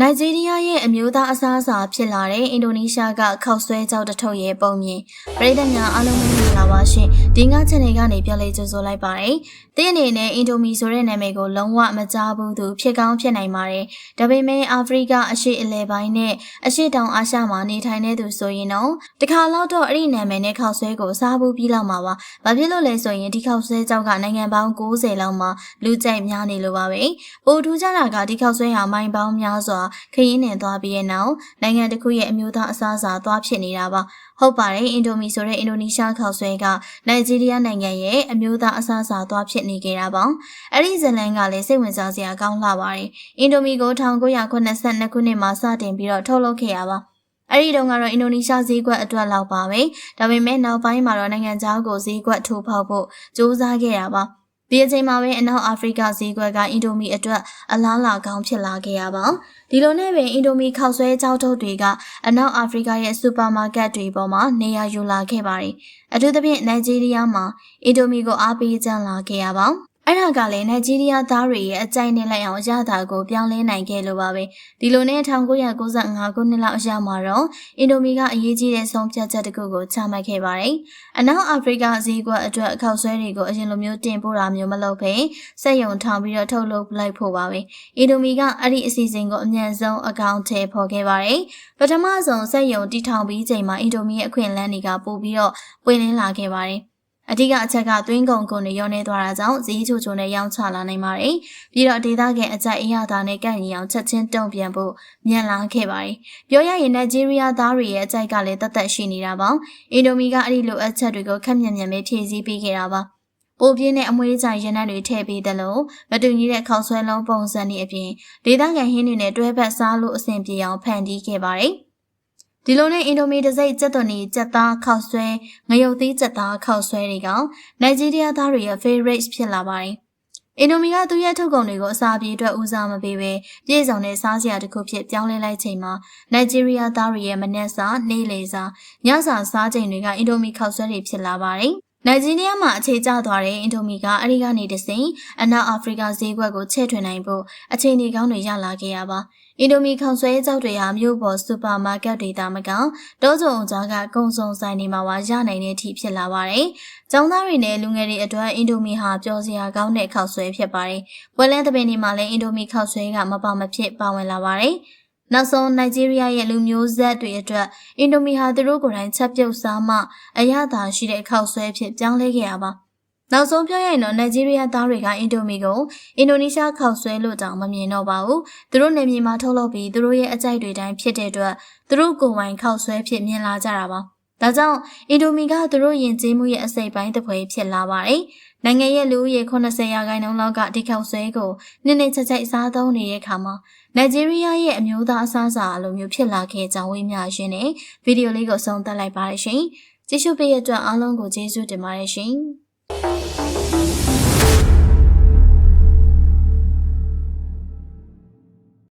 နိုင်ဂျီးရီးယားရဲ့အမျိုးသားအစားအစာဖြစ်လာတဲ့အင်ဒိုနီးရှားကခောက်ဆွဲကြောက်တစ်ထုပ်ရဲ့ပုံမြင်ပြည်သက်များအားလုံးပဲမင်္ဂလာပါရှင်ဒီငါ channel ကနေပြောလေးကြိုဆိုလိုက်ပါတယ်တဲ့အနေနဲ့အင်ဒိုမီဆိုတဲ့နာမည်ကိုလုံးဝမကြားဘူးသူဖြစ်ကောင်းဖြစ်နိုင်ပါတယ်ဒါပေမဲ့အာဖရိကအရှေ့အလယ်ပိုင်းနဲ့အရှေ့တောင်အာရှမှာနေထိုင်နေသူဆိုရင်တော့တခါတော့တော့အဲ့ဒီနာမည်နဲ့ခောက်ဆွဲကိုစားဘူးပြီးလောက်မှာပါဘာဖြစ်လို့လဲဆိုရင်ဒီခောက်ဆွဲကြောက်ကနိုင်ငံပေါင်း90လောက်မှာလူကြိုက်များနေလို့ပါပဲပိုထူးခြားတာကဒီခောက်ဆွဲဟာမိုင်ပေါင်းများစွာခရီးနှင်သွားပြီးတဲ့နောက်နိုင်ငံတစ်ခုရဲ့အမျိုးသားအစားအစာသွားဖြစ်နေတာပါဟုတ်ပါတယ်အင်ဒိုမီဆိုတဲ့အင်ဒိုနီးရှားခောက်ဆွဲကနိုင်ဂျီးရီးယားနိုင်ငံရဲ့အမျိုးသားအစားအစာသွားဖြစ်နေကြတာပါအဲ့ဒီဇလန်ကလည်းစိတ်ဝင်စားစရာကောင်းလာပါတယ်အင်ဒိုမီကို1982ခုနှစ်မှာစတင်ပြီးတော့ထုတ်လုပ်ခဲ့ရပါအဲ့ဒီတုန်းကတော့အင်ဒိုနီးရှားဈေးကွက်အတွက်လောက်ပါပဲဒါပေမဲ့နောက်ပိုင်းမှာတော့နိုင်ငံခြားကိုဈေးကွက်ထိုးဖောက်ဖို့စ조사ခဲ့ရပါ ဒီအချိန်မှာပဲအနောက်အာဖရိကဈေးကွက်ကအင်ဒိုမီအတွက်အလားလာကောင်းဖြစ်လာခဲ့ရပါဒီလိုနဲ့ပင်အင်ဒိုမီခောက်ဆွဲကြောက်ထုတ်တွေကအနောက်အာဖရိကရဲ့စူပါမားကတ်တွေပေါ်မှာနေရာယူလာခဲ့ပါတယ်အထူးသဖြင့်နိုင်ဂျီးရီးယားမှာအင်ဒိုမီကိုအားပေးကြလာခဲ့ရပါ အဲ့ဒါကလည်းနိုင်ဂျီးရီးယားသားတွေရဲ့အကြိုက်နဲ့လိုက်အောင်ရတာကိုပြောင်းလဲနိုင်ခဲ့လို့ပါပဲဒီလိုနဲ့1995ခုနှစ်လောက်အရမှာတော့အင်ဒိုမီကအရေးကြီးတဲ့ဆုံးဖြတ်ချက်တစ်ခုကိုချမှတ်ခဲ့ပါတယ်အနောက်အာဖရိကဈေးကွက်အတွက်အခောက်ဆွဲတွေကိုအရင်လိုမျိုးတင်ပို့တာမျိုးမလုပ်ဘဲစက်ယုံထောင်ပြီးတော့ထုတ်လုပ်လိုက်ဖို့ပါပဲအင်ဒိုမီကအဲ့ဒီအစီအစဉ်ကိုအမြန်ဆုံးအကောင့်ထဲပေါ်ခဲ့ပါတယ်ပထမဆုံးစက်ယုံတီထောင်ပြီးချိန်မှာအင်ဒိုမီရဲ့အခွင့်အလမ်းတွေကပို့ပြီးတော့ပွင့်လင်းလာခဲ့ပါတယ် အဓိကအချက်ကသွင်းကုန်ကုန်တွေရောနေသွားတာကြောင့်ဈေးချိုချိုနဲ့ရောင်းချလာနိုင်ပါတယ်။ပြီးတော့ဒေသခံအကြိုက်အရသာနဲ့ကန့်ရင်အောင်ချက်ချင်းတုံ့ပြန်ဖို့မြန်လာခဲ့ပါတယ်။ပြောရရင်နိုင်ဂျီးရီးယားသားတွေရဲ့အကြိုက်ကလည်းတသက်ရှိနေတာပါ။အင်ဒိုမီကအဲ့ဒီလိုအချက်တွေကိုခက်မြန်မြန်ပဲဖြည့်ဆည်းပေးခဲ့တာပါ။ပိုပြင်းတဲ့အမွေးကြိုင်ရနံ့တွေထည့်ပေးတယ်လို့မတူညီတဲ့ခေါက်ဆွဲလုံးပုံစံတွေအပြင်ဒေသခံဟင်းတွေနဲ့တွဲဖက်စားလို့အဆင်ပြေအောင်ဖန်တီးခဲ့ပါတယ်။ ဒီလိုနဲ့အင်ဒိုမီတစိတ်ကြက်သွန်နီကြက်သားခောက်ဆွဲငရုတ်သီးကြက်သားခောက်ဆွဲတွေကနိုင်ဂျီးရီးယားသားတွေရဲ့ favorite ဖြစ်လာပါတယ်။အင်ဒိုမီကသူ့ရဲ့ထုတ်ကုန်တွေကိုအစာပြေအတွက်ဦးစားမပေးဘဲပြည့်စုံတဲ့စားစရာတစ်ခုဖြစ်ပြောင်းလဲလိုက်ချိန်မှာနိုင်ဂျီးရီးယားသားတွေရဲ့မနက်စာနေ့လယ်စာညစာစားချိန်တွေကအင်ဒိုမီခောက်ဆွဲတွေဖြစ်လာပါတယ်။နိုင်ဂျီးရီးယားမှာအခြေကျသွားတဲ့အင်ဒိုမီကအဲဒီကနေတစိမ့်အနောက်အာဖရိကဈေးကွက်ကိုချဲ့ထွင်နိုင်ဖို့အချိန်ကြီးကောင်းတွေရလာခဲ့ရပါ အင်ဒိုမီခေါင်ဆွဲကြောက်တွေဟာမြို့ပေါ်စူပါမားကတ်တွေတာမကောင်တောစုံအကြားကကုံစုံဆိုင်တွေမှာဝါရနိုင်တဲ့အထိဖြစ်လာပါတယ်။ကျောင်းသားတွေနဲ့လူငယ်တွေအတွက်အင်ဒိုမီဟာပျော်စရာကောင်းတဲ့ခေါက်ဆွဲဖြစ်ပါတယ်။ပွဲလန်းသပင်တွေမှာလည်းအင်ဒိုမီခေါက်ဆွဲကမပေါမဖြစ်ပါဝင်လာပါတယ်။နောက်ဆုံးနိုင်ဂျီးရီးယားရဲ့လူမျိုးဆက်တွေအတွက်အင်ဒိုမီဟာသူတို့ကိုယ်တိုင်ချက်ပြုတ်စားမှအရသာရှိတဲ့ခောက်ဆွဲဖြစ်ပြောင်းလဲခဲ့ရပါ နောက်ဆုံးပြောရရင်တော့နိုင်ဂျီးရီးယားသားတွေကအင်ဒိုမီကိုအင်ဒိုနီးရှားခောက်ဆွဲလို့တောင်မမြင်တော့ပါဘူး။သူတို့နေမြေမှာထုတ်လုပ်ပြီးသူတို့ရဲ့အကြိုက်တွေတိုင်းဖြစ်တဲ့အတွက်သူတို့ကိုယ်ပိုင်ခောက်ဆွဲဖြစ်မြင်လာကြတာပါ။ဒါကြောင့်အင်ဒိုမီကသူတို့ယဉ်ကျေးမှုရဲ့အစိတ်ပိုင်းတစ်ပွဲဖြစ်လာပါတယ်။နိုင်ငံရဲ့လူဦးရေ80ရာခိုင်နှုန်းလောက်ကဒီခောက်ဆွဲကိုနည်းနည်းချက်ချက်စားသုံးနေတဲ့အခါမှာနိုင်ဂျီးရီးယားရဲ့အမျိုးသားအစားအစာအလိုမျိုးဖြစ်လာခဲ့ကြောင်းဝေမျှရင်းနဲ့ဗီဒီယိုလေးကိုဆုံးသက်လိုက်ပါရရှင်။ကြည့်ရှုပေးတဲ့အတွက်အားလုံးကိုကျေးဇူးတင်ပါတယ်ရှင်။ Thank you.